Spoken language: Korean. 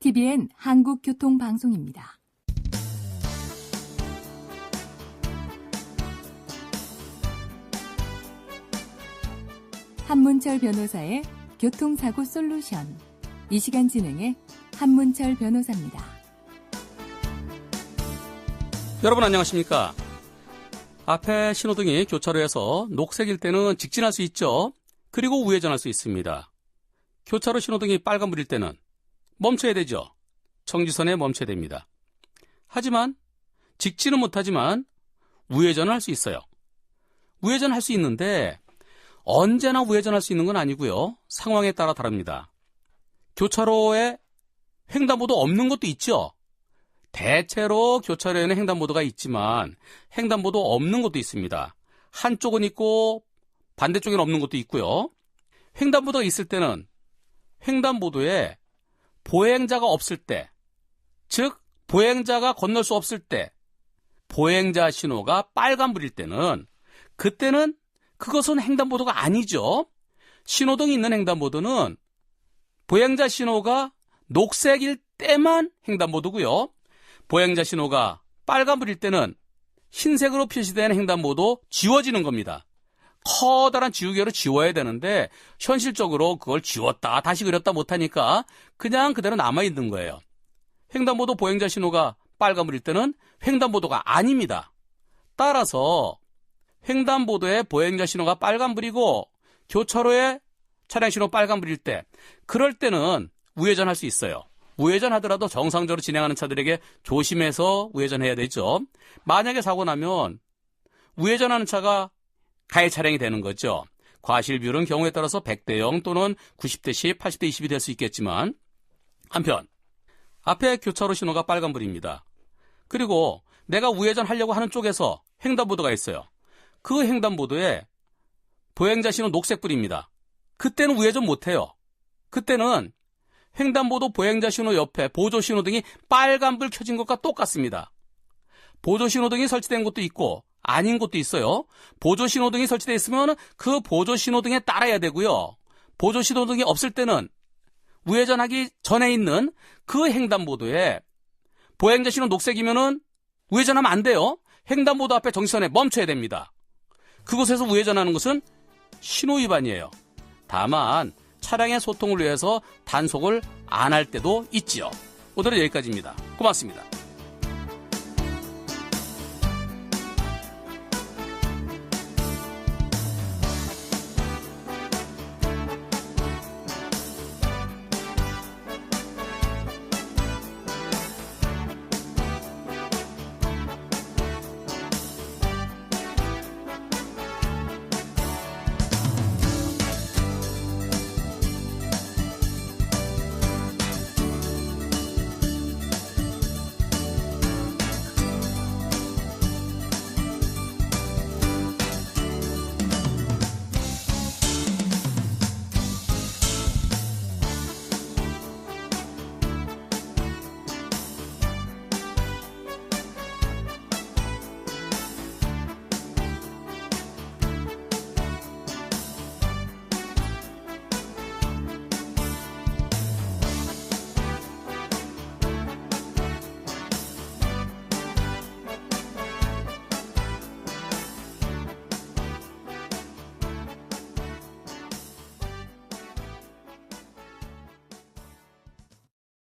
TBN 한국교통방송입니다. 한문철 변호사의 교통사고 솔루션. 이 시간 진행의 한문철 변호사입니다. 여러분 안녕하십니까? 앞에 신호등이 교차로에서 녹색일 때는 직진할 수 있죠. 그리고 우회전할 수 있습니다. 교차로 신호등이 빨간불일 때는 멈춰야 되죠. 청지선에 멈춰야 됩니다. 하지만 직진은 못하지만 우회전을 할 수 있어요. 우회전 할 수 있는데 언제나 우회전할 수 있는 건 아니고요. 상황에 따라 다릅니다. 교차로에 횡단보도 없는 것도 있죠. 대체로 교차로에는 횡단보도가 있지만 횡단보도 없는 것도 있습니다. 한쪽은 있고 반대쪽에는 없는 것도 있고요. 횡단보도가 있을 때는 횡단보도에 보행자가 없을 때, 즉 보행자가 건널 수 없을 때, 보행자 신호가 빨간불일 때는 그때는 그것은 횡단보도가 아니죠. 신호등이 있는 횡단보도는 보행자 신호가 녹색일 때만 횡단보도고요. 보행자 신호가 빨간불일 때는 흰색으로 표시된 횡단보도 지워지는 겁니다. 커다란 지우개로 지워야 되는데 현실적으로 그걸 지웠다 다시 그렸다 못하니까 그냥 그대로 남아있는 거예요. 횡단보도 보행자 신호가 빨간불일 때는 횡단보도가 아닙니다. 따라서 횡단보도에 보행자 신호가 빨간불이고 교차로에 차량 신호 빨간불일 때 그럴 때는 우회전할 수 있어요. 우회전 하더라도 정상적으로 진행하는 차들에게 조심해서 우회전해야 되죠. 만약에 사고 나면 우회전하는 차가 가해 차량이 되는 거죠. 과실 비율은 경우에 따라서 100대 0 또는 90대 10, 80대 20이 될 수 있겠지만 한편 앞에 교차로 신호가 빨간불입니다. 그리고 내가 우회전 하려고 하는 쪽에서 횡단보도가 있어요. 그 횡단보도에 보행자 신호 녹색불입니다. 그때는 우회전 못해요. 그때는 횡단보도 보행자 신호 옆에 보조 신호등이 빨간불 켜진 것과 똑같습니다. 보조 신호등이 설치된 곳도 있고 아닌 곳도 있어요. 보조 신호등이 설치되어 있으면 그 보조 신호등에 따라야 되고요. 보조 신호등이 없을 때는 우회전하기 전에 있는 그 횡단보도에 보행자 신호 녹색이면은 우회전하면 안 돼요. 횡단보도 앞에 정지선에 멈춰야 됩니다. 그곳에서 우회전하는 것은 신호 위반이에요. 다만 차량의 소통을 위해서 단속을 안 할 때도 있지요. 오늘은 여기까지입니다. 고맙습니다.